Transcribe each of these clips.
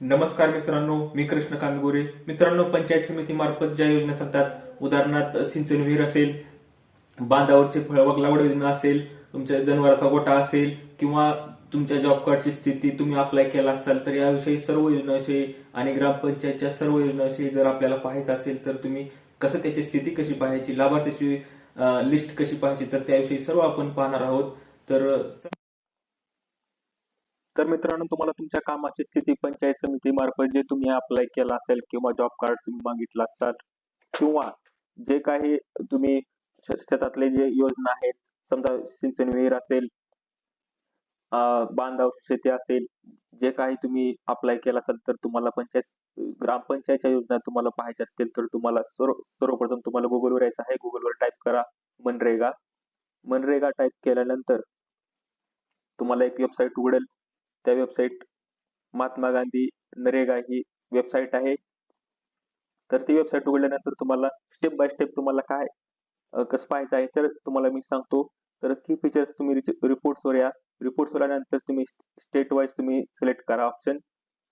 नमस्कार मित्रांनो मी कृष्ण गोरे मित्रांनो पंचायत समिती मार्फत ज्या योजना चालतात उदाहरणार्थ सिंचन विहीर असेल बांधावरचे फळबाग लावड योजना असेल तुमच्या जनावराचा गोठा असेल किंवा तुमच्या जॉब कार्डची स्थिती तुम्ही अप्लाय केला असाल तर याविषयी सर्व योजनाविषयी आणि ग्रामपंचायतच्या सर्व योजनाविषयी जर आपल्याला पाहायचं असेल तर तुम्ही कसं त्याची स्थिती कशी पाहायची लाभार्थ्याची लिस्ट कशी पाहायची तर त्याविषयी सर्व आपण पाहणार आहोत. तर तर मित्रांनो तुम्हाला तुमच्या कामाची स्थिती पंचायत समिती मार्फत जे तुम्ही अप्लाय केला असेल किंवा जॉब कार्ड तुम्ही मागितला असाल किंवा जे काही तुम्ही शेतातले जे योजना आहेत समजा सिंचन विहीर असेल बांधाव बांधावर शेती असेल जे काही तुम्ही अप्लाय केला असाल तर तुम्हाला पंचायत ग्रामपंचायतच्या योजना तुम्हाला पाहायच्या असतील तर तुम्हाला सर्व सर्वप्रथम तुम्हाला गुगलवर यायचं आहे. गुगलवर टाईप करा मनरेगा. मनरेगा टाईप केल्यानंतर तुम्हाला एक वेबसाईट उघडेल. त्या वेबसाईट महात्मा गांधी नरेगा ही वेबसाईट आहे. तर ती वेबसाईट उघडल्यानंतर तुम्हाला स्टेप बाय स्टेप तुम्हाला काय कसं पाहायचं आहे तर तुम्हाला मी सांगतो. तर की फीचर्स तुम्ही रिपोर्ट्सवर या. रिपोर्ट्सवर आल्यानंतर तुम्ही स्टेट वाईज तुम्ही सिलेक्ट करा ऑप्शन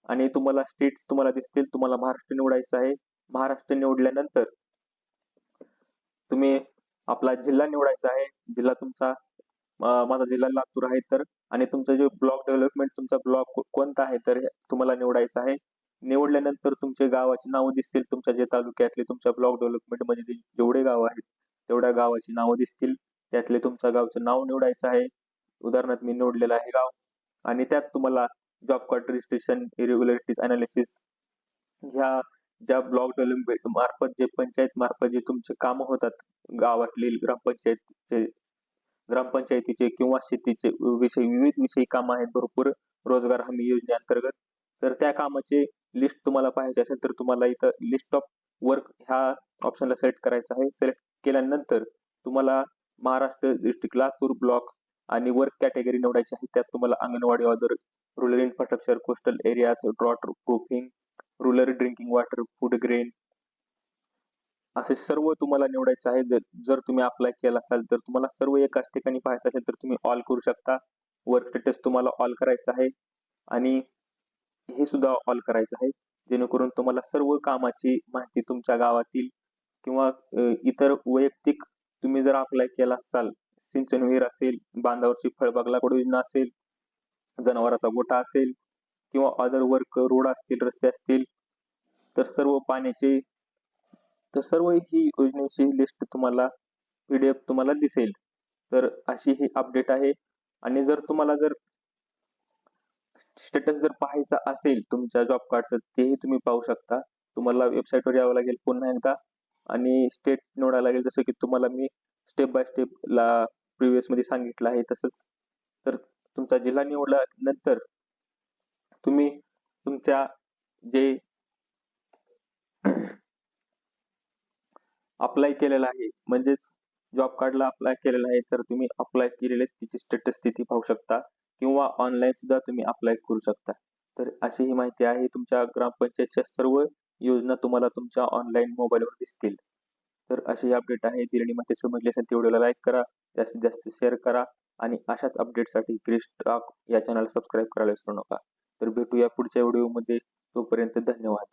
आणि तुम्हाला स्टेट्स तुम्हाला दिसतील तुम्हाला महाराष्ट्र निवडायचं आहे. महाराष्ट्र निवडल्यानंतर तुम्ही आपला जिल्हा निवडायचा आहे. जिल्हा तुमचा माझा जिल्हा लातूर आहे तर आणि तुमचं जे ब्लॉक डेव्हलपमेंट तुमचा ब्लॉक कोणता आहे तर हे तुम्हाला निवडायचं आहे. निवडल्यानंतर तुमचे गावाची नावं दिसतील तुमच्या जे तालुक्यातले तुमच्या ब्लॉक डेव्हलपमेंटमध्ये जेवढे गाव आहेत तेवढ्या गावाची नावं दिसतील. त्यातले तुमच्या गावचं नाव निवडायचं आहे. उदाहरणार्थ मी निवडलेलं आहे गाव. आणि त्यात तुम्हाला job card registration irregularities analysis ह्या ज्या ब्लॉक डेव्हलपमेंट मार्फत जे पंचायत मार्फत जे तुमचे कामं होतात गावातले ग्रामपंचायतचे ग्रामपंचायतीचे किंवा शेतीचे विषय विविध विषयी काम आहेत भरपूर रोजगार हमी योजनेअंतर्गत तर त्या कामाचे लिस्ट तुम्हाला पाहायचे असेल तर तुम्हाला इथं लिस्ट ऑफ वर्क ह्या ऑप्शनला सिलेक्ट करायचं आहे. सिलेक्ट केल्यानंतर तुम्हाला महाराष्ट्र डिस्ट्रिक्ट लातूर ब्लॉक आणि वर्क कॅटेगरी निवडायची आहे. त्यात तुम्हाला anganwadi order rural infrastructure coastal areas drought proofing rural drinking water food grain असे सर्व तुम्हाला निवडायचं आहे जर जर तुम्ही अप्लाय केला असाल तर तुम्हाला सर्व एकाच ठिकाणी पाहायचं असेल तर तुम्ही ऑल करू शकता. वर्क स्टेटस तुम्हाला ऑल करायचं आहे. आणि हे सुद्धा ऑल करायचं आहे. जेणेकरून तुम्हाला सर्व कामाची माहिती तुमच्या गावातील किंवा इतर वैयक्तिक तुम्ही जर अप्लाय केला असाल सिंचन विहीर असेल बांधावरची फळबाग लागवड योजना असेल जनावराचा गोठा असेल किंवा अदर वर्क रोड असतील रस्ते असतील तर सर्व पाण्याचे तर सर्व ही योजनेची लिस्ट तुम्हाला पीडीएफ तुम्हाला दिसेल. तर अशी ही अपडेट आहे. आणि जर तुम्हाला जर स्टेटस जर पाहायचा असेल तुमच्या जॉब कार्डचं तेही तुम्ही पाहू शकता. तुम्हाला वेबसाईटवर यावं लागेल पुन्हा एकदा. आणि स्टेट निवडावं लागेल जसं की तुम्हाला मी स्टेप बाय स्टेप ला प्रिव्हियसमध्ये सांगितलं आहे तसंच. तर तुमचा जिल्हा निवडल्यानंतर तुम्ही तुमच्या जे अप्लाय केलेला आहे. म्हणजेच जॉब कार्डला अप्लाय केलेला आहे तर तुम्ही अप्लाय केलेले तिची स्टेटस स्थिती पाहू शकता किंवा ऑनलाईन सुद्धा तुम्ही अप्लाय करू शकता. तर अशी ही माहिती आहे. तुमच्या ग्रामपंचायतच्या सर्व योजना तुम्हाला तुमच्या ऑनलाईन मोबाईलवर दिसतील. तर अशी अपडेट आहे. दिलेली माहिती समजली असेल ती व्हिडिओला लाईक करा. जास्तीत जास्त शेअर करा. आणि अशाच अपडेटसाठी क्रिश टॉक या चॅनलला सबस्क्राईब करायला विसरू नका. तर भेटूया पुढच्या व्हिडिओमध्ये तोपर्यंत धन्यवाद.